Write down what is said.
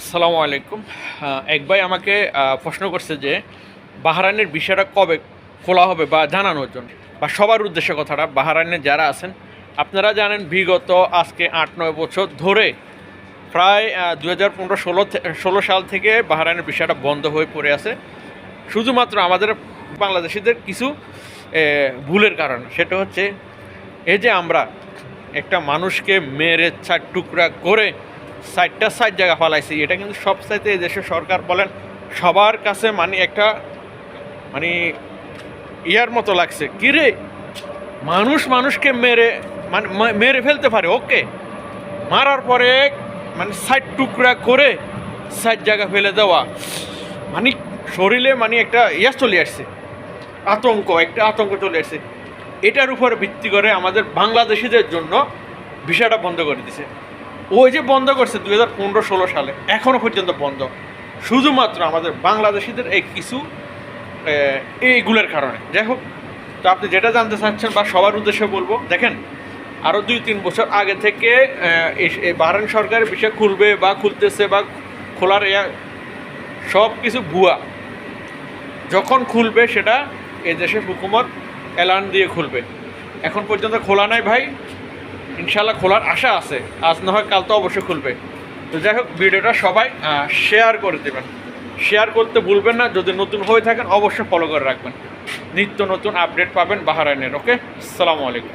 আসসালামু আলাইকুম। এক ভাই আমাকে প্রশ্ন করছে যে, বাহারাইনের বিষয়টা কবে খোলা হবে বা জানানোর জন্য বা সবার উদ্দেশ্যে কথাটা বাহারাইনের যারা আছেন, আপনারা জানেন বিগত আজকে আট, নয় বছর ধরে প্রায় দু হাজার পনেরো ষোলো ষোলো সাল থেকে বাহারাইনের বিষয়টা বন্ধ হয়ে পড়ে আছে। শুধুমাত্র আমাদের বাংলাদেশিদের কিছু ভুলের কারণ। সেটা হচ্ছে, এই যে আমরা একটা মানুষকে মেরে চার টুকরা করে সাইডটা সাইড জায়গা ফালাইছি। এটা কিন্তু সব এই দেশের সরকার বলেন, সবার কাছে মানে একটা মানে ইয়ার মতো লাগছে। কিরে মানুষ মানুষকে মেরে মানে মেরে ফেলতে পারে, ওকে। মারার পরে মানে সাইড টুকরা করে সাইড জায়গা ফেলে দেওয়া। মানে শরীরে মানে একটা ইয়া চলে আসছে। আতঙ্ক, একটা আতঙ্ক চলে আসছে। এটার উপর ভিত্তি করে আমাদের বাংলাদেশিদের জন্য ভিসাটা বন্ধ করে দিছে। ওই যে বন্ধ করছে দুই হাজার পনেরো ষোলো সালে এখনও পর্যন্ত বন্ধ। শুধুমাত্র আমাদের বাংলাদেশিদের এই কিছু এইগুলোর কারণে। যাই হোক, তো আপনি যেটা জানতে চাচ্ছেন বা সবার উদ্দেশ্যে বলব, দেখেন আরও দুই তিন বছর আগে থেকে বাহারান সরকারের বিষয় খুলবে বা খুলতেছে বা খোলার ইয়া সব কিছু ভুয়া। যখন খুলবে সেটা এই দেশের হুকুমত এলান দিয়ে খুলবে। এখন পর্যন্ত খোলা নাই ভাই। ইনশাল্লাহ খোলার আশা আছে। আজ না হয় কাল তো অবশ্যই খুলবে। তো যাই হোক, ভিডিওটা সবাই শেয়ার করে দেবেন। শেয়ার করতে ভুলবেন না। যদি নতুন হয়ে থাকেন, অবশ্যই ফলো করে রাখবেন। নিত্য নতুন আপডেট পাবেন বাহারাইনের ওকে আসসালামু আলাইকুম।